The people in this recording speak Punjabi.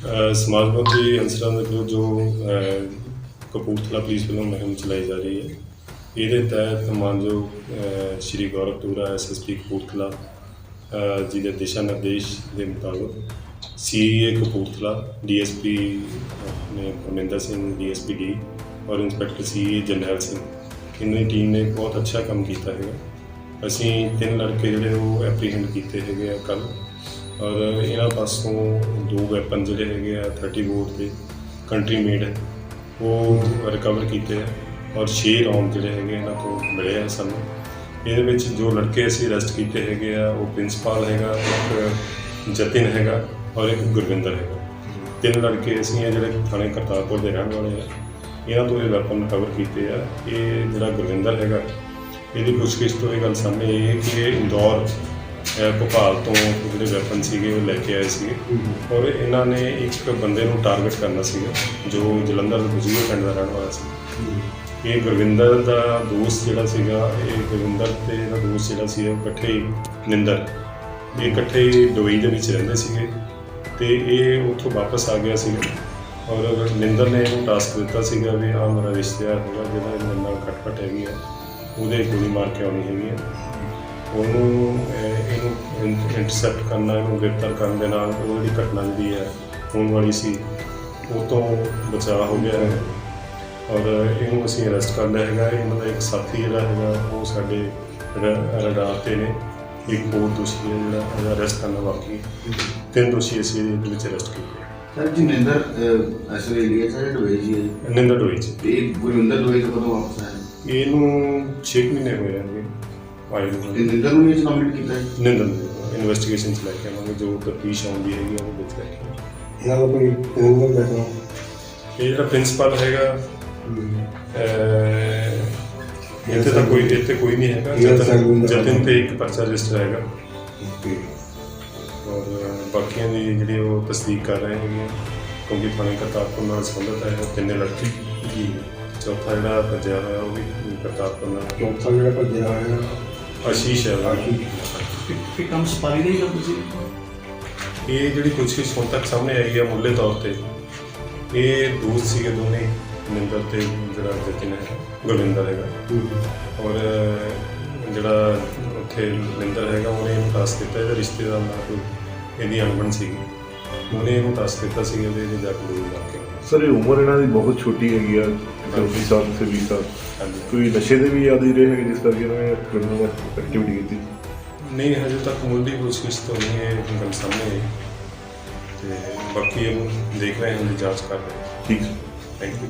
ਅ, ਸਮਾਜਵਾਦੀ ਅੰਸਰਾਂ ਦੇ ਵਿਰੁੱਧ ਜੋ ਕਪੂਰਥਲਾ ਪੁਲਿਸ ਵੱਲੋਂ ਮੁਹਿੰਮ ਚਲਾਈ ਜਾ ਰਹੀ ਹੈ ਇਹਦੇ ਤਹਿਤ ਮਾਨਯੋਗ ਅ, ਸ਼੍ਰੀ ਗੌਰਵ ਟੂਰਾ ਐਸਐਸਪੀ ਕਪੂਰਥਲਾ ਜੀ ਦੇ ਦਿਸ਼ਾ ਨਿਰਦੇਸ਼ ਦੇ ਮੁਤਾਬਕ ਸੀਏ ਕਪੂਰਥਲਾ ਡੀਐਸਪੀ ਨੇ ਪਰਮਿੰਦਰ ਸਿੰਘ ਡੀਐਸਪੀ ਡੀ ਔਰ ਇੰਸਪੈਕਟਰ ਸੀਏ ਜਰਨੈਲ ਸਿੰਘ ਇਹਨਾਂ ਦੀ ਟੀਮ ਨੇ ਬਹੁਤ ਅੱਛਾ ਕੰਮ ਕੀਤਾ ਹੈਗਾ। ਅਸੀਂ ਤਿੰਨ ਲੜਕੇ ਜਿਹੜੇ ਉਹ ਐਪਰੀਹੈਂਡ ਕੀਤੇ ਹੈਗੇ ਆ ਕੱਲ ਔਰ ਇਹਨਾਂ ਪਾਸੋਂ ਦੋ ਵੈਪਨ ਜਿਹੜੇ ਹੈਗੇ ਆ 30 ਬੋਰ ਦੇ ਕੰਟਰੀ ਮੇਡ ਉਹ ਰਿਕਵਰ ਕੀਤੇ ਆ ਔਰ 6 ਰੌਂਡ ਜਿਹੜੇ ਹੈਗੇ ਇਹਨਾਂ ਤੋਂ ਮਿਲੇ ਆ ਸਾਨੂੰ। ਇਹਦੇ ਵਿੱਚ ਜੋ ਲੜਕੇ ਅਸੀਂ ਅਰੈਸਟ ਕੀਤੇ ਹੈਗੇ ਆ, ਉਹ ਪ੍ਰਿੰਸੀਪਲ ਹੈਗਾ, ਇੱਕ ਜਤਿਨ ਹੈਗਾ ਔਰ ਇੱਕ ਗੁਰਵਿੰਦਰ ਹੈਗਾ। ਤਿੰਨ ਲੜਕੇ ਅਸੀਂ ਆ ਜਿਹੜੇ ਥਾਣੇ ਕਰਤਾਰਪੁਰ ਦੇ ਰਹਿਣ ਵਾਲੇ ਆ, ਇਹਨਾਂ ਤੋਂ ਇਹ ਵੈਪਨ ਰਿਕਵਰ ਕੀਤੇ ਆ। ਇਹ ਜਿਹੜਾ ਗੁਰਵਿੰਦਰ ਹੈਗਾ, ਇਹਦੀ ਪੁੱਛਗਿੱਛ ਤੋਂ ਇਹ ਗੱਲ ਸਾਹਮਣੇ ਆਈ ਹੈ ਕਿ ਇਹ ਇੰਦੌਰ ਭੋਪਾਲ ਤੋਂ ਜਿਹੜੇ ਵੈਪਨ ਸੀਗੇ, ਉਹ ਲੈ ਕੇ ਆਏ ਸੀਗੇ। ਔਰ ਇਹਨਾਂ ਨੇ ਇੱਕ ਬੰਦੇ ਨੂੰ ਟਾਰਗੇਟ ਕਰਨਾ ਸੀਗਾ, ਜੋ ਜਲੰਧਰ ਦੇ ਬਜੂਏ ਪਿੰਡ ਦਾ ਰਹਿਣ ਵਾਲਾ ਸੀ। ਇਹ ਗੁਰਵਿੰਦਰ ਦਾ ਦੋਸਤ ਜਿਹੜਾ ਸੀਗਾ, ਇਹ ਗੁਰਵਿੰਦਰ ਤੇ ਇਹਦਾ ਦੋਸਤ ਜਿਹੜਾ ਸੀ, ਉਹ ਇਕੱਠੇ ਹੀ ਨਿੰਦਰ। ਇਹ ਇਕੱਠੇ ਹੀ ਦੁਬਈ ਦੇ ਵਿੱਚ ਰਹਿੰਦੇ ਸੀਗੇ ਤੇ ਇਹ ਉੱਥੋਂ ਵਾਪਸ ਆ ਗਿਆ ਸੀਗਾ। ਔਰ ਨਿੰਦਰ ਨੇ ਇਹਨੂੰ ਟਾਸਕ ਦਿੱਤਾ ਸੀਗਾ ਵੀ ਆ ਮੇਰਾ ਰਿਸ਼ਤੇਦਾਰ ਹੈਗਾ, ਜਿਹੜਾ ਇਹਦੇ ਨਾਲ ਖਟਪਟ ਹੈਗੀ ਆ, ਉਹਦੇ ਗੋਲੀ ਮਾਰ ਕੇ ਆਉਣੀ ਹੈਗੀ ਆ। ਉਹਨੂੰ ਅਹ, ਇਹਨੂੰ ਇੰਟਰਸੈਪਟ ਕਰਨਾ ਇਹਨੂੰ ਗ੍ਰਿਫਤਾਰ ਕਰਨ ਦੇ ਨਾਲ ਉਹ ਜਿਹੜੀ ਘਟਨਾ ਜਿਹੜੀ ਹੈ ਹੋਣ ਵਾਲੀ ਸੀ ਉਹ ਤੋਂ ਬਚਾਅ ਹੋ ਗਿਆ ਹੈ। ਔਰ ਇਹਨੂੰ ਅਸੀਂ ਅਰੈਸਟ ਕਰ ਲਿਆ ਹੈਗਾ ਇਹਨਾਂ ਦਾ ਇੱਕ ਸਾਥੀ ਜਿਹੜਾ ਹੈਗਾ ਉਹ ਸਾਡੇ ਰ- ਰਡਾਰ ਤੇ ਨੇ। ਇੱਕ ਹੋਰ ਦੋਸ਼ੀ ਹੈ ਜਿਹੜਾ ਇਹਦਾ ਅਰੈਸਟ ਕਰਨਾ ਬਾਕੀ ਹੈ। ਤਿੰਨ ਦੋਸ਼ੀ ਅਸੀਂ ਇਹਦੇ ਵਿੱਚ ਅਰੈਸਟ ਕੀਤੇ ਸਰ ਜਿੰਦਰ ਅਸਲ ਇੰਡੀਆ ਸਰ ਦੁਬਈ ਜੀ ਹੈ। ਨਿੰਦਰ ਡੋਈ ਚ ਇਹ ਗੁਰਵਿੰਦਰ ਦੁਬਈ ਤੋਂ ਕਦੋਂ ਵਾਪਸ ਆਇਆ ਇਹਨੂੰ 6 ਮਹੀਨੇ ਹੋਏ ਹੈਗੇ ਨੂੰ। ਤੇ ਨਿੰਦਰ ਨੂੰ ਇਹ ਕੰਪਲੀਟ ਕੀਤਾ ਹੈ? ਨਿੰਦਰ ਇਨਵੈਸਟੀਗੇਸ਼ਨ ਚ ਲੈ ਕੇ ਆਵਾਂਗੇ ਜੋ ਤਫਤੀਸ਼ ਆਉਂਦੀ ਹੈਗੀ ਆ ਉਹਦੇ ਵਿੱਚ ਲੈ ਕੇ। ਇਹਨਾਂ ਦਾ ਕੋਈ ਕ੍ਰਿਮੀਨਲ ਬੈਕਗ੍ਰਾਉਂਡ ਇਹ ਜਿਹੜਾ ਪ੍ਰਿੰਸੀਪਲ ਹੈਗਾ ਅਹ, ਇੱਥੇ ਤਾਂ ਕੋਈ ਇੱਥੇ ਕੋਈ ਨਹੀਂ ਹੈਗਾ ਇਹ ਜਤਨ ਤੇ ਇੱਕ ਪਰਚਾ ਰਜਿਸਟਰ ਹੈਗਾ। ਔਰ ਬਾਕੀਆਂ ਦੀ ਜਿਹੜੀ ਉਹ ਤਸਦੀਕ ਕਰ ਰਹੇ ਹੈਗੇ ਕਿਉਂਕਿ ਥਾਣੇ ਕਰਤਾਰਪੁਰ ਨਾਲ ਸੰਬੰਧਿਤ ਹੈ ਉਹ ਤਿੰਨੇ ਲੜਕੇ ਜੀ ਚੌਥਾ ਜਿਹੜਾ ਭੱਜਿਆ ਹੋਇਆ ਉਹ ਵੀ ਕਰਤਾਰਪੁਰ ਨਾਲ। ਚੌਥਾ ਜਿਹੜਾ ਭੱਜਿਆ ਹੋਇਆ ਆਸ਼ੀਸ਼ ਹੈ ਉਹਦਾ। ਕਿ ਕੰਮ ਸਪਾਰੀ ਨਹੀਂ ਕਰ ਤੁਸੀਂ ਇਹ ਜਿਹੜੀ ਪੁੱਛਗਿੱਛ ਹੁਣ ਤੱਕ ਸਾਹਮਣੇ ਆਈ ਹੈ ਮੁੱਢਲੇ ਤੌਰ ਤੇ ਇਹ ਦੋਸਤ ਸੀਗੇ ਦੋਨੇ ਨਿੰਦਰ ਤੇ ਜਿਹੜਾ ਜਤਿਨ ਹੈ ਗੁਰਵਿੰਦਰ ਹੈਗਾ। ਔਰ ਜਿਹੜਾ ਉੱਥੇ ਨਿੰਦਰ ਹੈਗਾ ਉਹਨੇ ਇਹਨੂੰ ਟਾਸਕ ਦਿੱਤਾ ਇਹਦਾ ਰਿਸ਼ਤੇਦਾਰ ਨਾਲ ਕੋਈ ਇਹਦੀ ਅਣਬਣ ਸੀਗੀ। ਉਹਨੇ ਇਹਨੂੰ ਟਾਸਕ ਦਿੱਤਾ ਸੀ ਇਹਦੇ ਵਿੱਚ ਜਾ ਕੇ ਗੋਲੀ ਮਾਰ ਕੇ ਸਰ ਇਹ ਉਮਰ ਇਹਨਾਂ ਦੀ ਬਹੁਤ ਛੋਟੀ ਹੈਗੀ ਆ। 24 ਸਾਲ ਤੇ 20 ਸਾਲ। ਹਾਂਜੀ ਕੋਈ ਨਸ਼ੇ ਦੇ ਵੀ ਆਦੀ ਰਹੇ ਹੈਗੇ ਜਿਸ ਕਰਕੇ ਇਹਨਾਂ ਨੇ ਕ੍ਰਿਮੀਨਲ ਐਕਟੀਵਿਟੀ ਕੀਤੀ? ਨਹੀਂ ਹਜੇ ਤੱਕ ਮੁੱਢਲੀ ਪੁੱਛਗਿੱਛ ਤੋਂ ਨਹੀਂ ਇਹ ਗੱਲ ਸਾਹਮਣੇ ਆਈ। ਤੇ ਬਾਕੀ ਇਹਨੂੰ ਦੇਖ ਰਹੇ ਹਾਂ ਜਾਂਚ ਕਰ ਰਹੇ ਠੀਕ ਥੈਂਕ ਯੂ